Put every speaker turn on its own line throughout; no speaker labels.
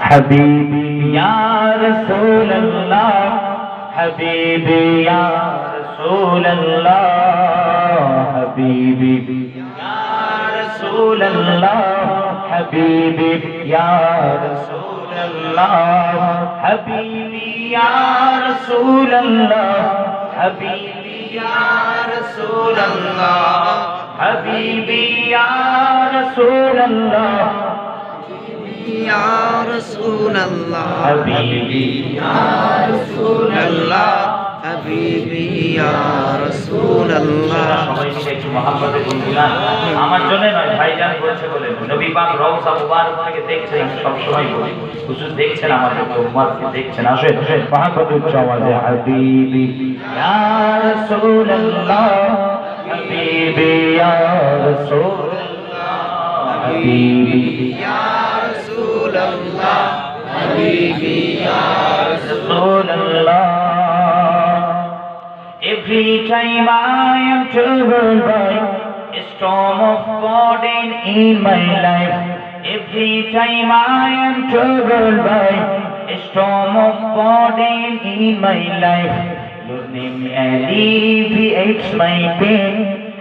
حبیب یا رسول اللہ، حبیب یا رسول اللہ، حبیب یا رسول اللہ، حبیب یا رسول اللہ، حبیب یا رسول اللہ، حبیب
یا رسول اللہ،
حبیب یا رسول اللہ
يا رسول الله حبيبي يا رسول الله
সবাই মিলে একটু মহাব্বতে বলছিলাম আমার জন্য নয় ভাইজান বলছে বলে নবী পাক রওজা মুবারক থেকে দেখছেন আমি সব সময় বলি হুজুর দেখছেন আমাদের উম্মতকে দেখছেন আসেন মহাব্বত উচ্চ আওয়াজে হাবিবি ইয়া রাসূলুল্লাহ হাবিবি ইয়া রাসূলুল্লাহ হাবিবি
يا رسول الله Habibi Ya
Rasulallah Every time I am troubled by a storm of burden in my life Every time I am troubled by a storm of burden in my life Your name alleviates my pain.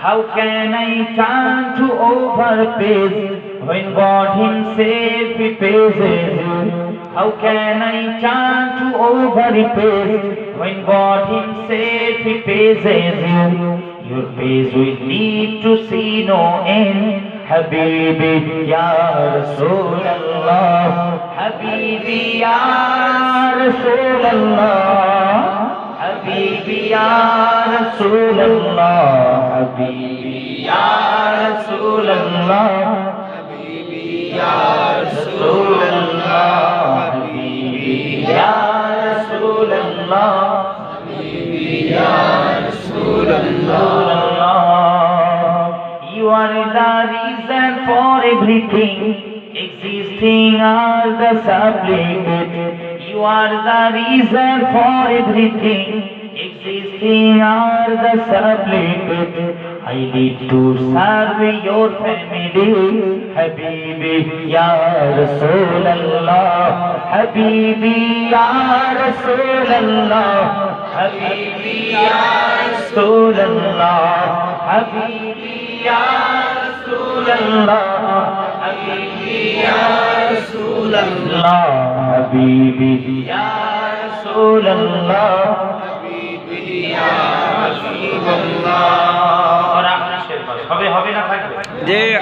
How can I turn to overpace when God Himself repays? How can I turn to overpace when God Himself repays? Your praise will lead to see no end. Habibi Ya Rasulallah Habibi Ya Rasulallah Habibi Ya Rasulallah حبيبي يا رسول الله
حبيبي يا رسول الله
حبيبي يا رسول الله
حبيبي يا رسول
رسول
الله
Allah. You are the reason for everything existing are the supplicate. You are the reason for everything سر تر ہبی بیار سولنگا ہبی بیار سولنگا ہبی سولنگ
ہبیار سولنگ ہبیار سولنگ
ہبی بیار سولنگ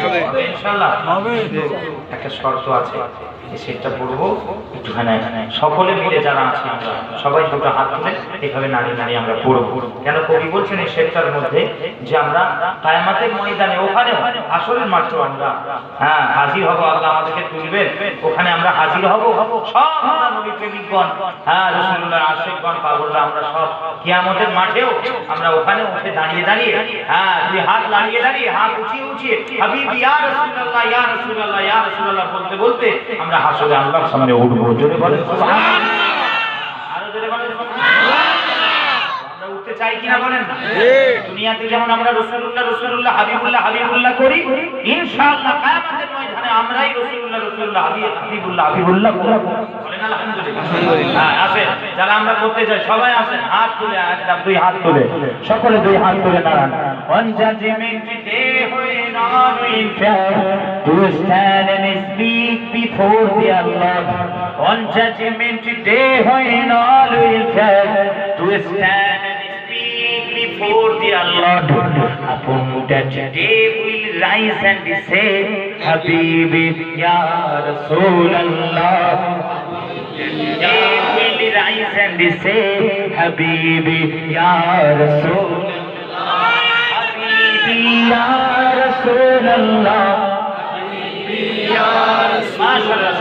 হবে ইনশাআল্লাহ। একটা শর্ত আছে সেটটা পড়ব একটুখানি। সকলে মিলে যারা আছি আমরা সবাই দুটো হাত তুলে এইভাবে নাড়িয়ে নাড়িয়ে আমরা পড়ব। কেন কবি বলছেন এই সেটটার মধ্যে যে আমরা কায়ামাতের ময়দানে ওখানে আসলের মাঠেও আমরা হ্যাঁ হাজির হব আল্লাহ আমাদেরকে তুলবেন। ওখানে আমরা হাজির হব। সব আমরা নবী প্রেমিকগণ হ্যাঁ রসুল্লাহ আশেকগণ পাগলরা আমরা সব কিয়ামতের মাঠেও আমরা ওখানে উঠে দাঁড়িয়ে দাঁড়িয়ে হ্যাঁ দুই হাত দাঁড়িয়ে দাঁড়িয়ে হাত উঁচিয়ে উঁচিয়ে হাবিব ইয়া বলতে বলতে আমরা আল্লাহর সামনে জোরে যারা করতে চাই, সবাই হাত হাত সকলে দুই হাত তুলে দাঁড়ান। ডে হয়ে none will to stand and speak before the Allah on judgement day হয়ে none will to speak before the Allah. Upon that day will rise and say, Habibi, Ya Rasulallah. They will rise and say, Habibi, Ya Rasulallah. Habibi, Ya Rasulallah. Habibi,
ইয়া রাসূল
মাশাআল্লাহ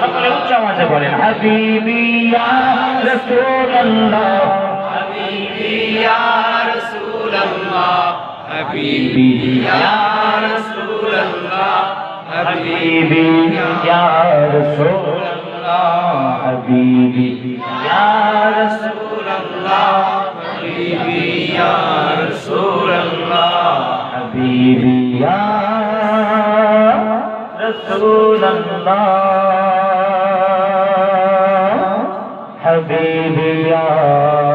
সকলে উচ্চ আওয়াজে বলেন হাবিবি ইয়া রাসূলুল্লাহ।
হাবিবি ইয়া রাসূলুল্লাহ। হাবিবি ইয়া রাসূলুল্লাহ।
হাবিবি ইয়া رسول الله حبيبي يا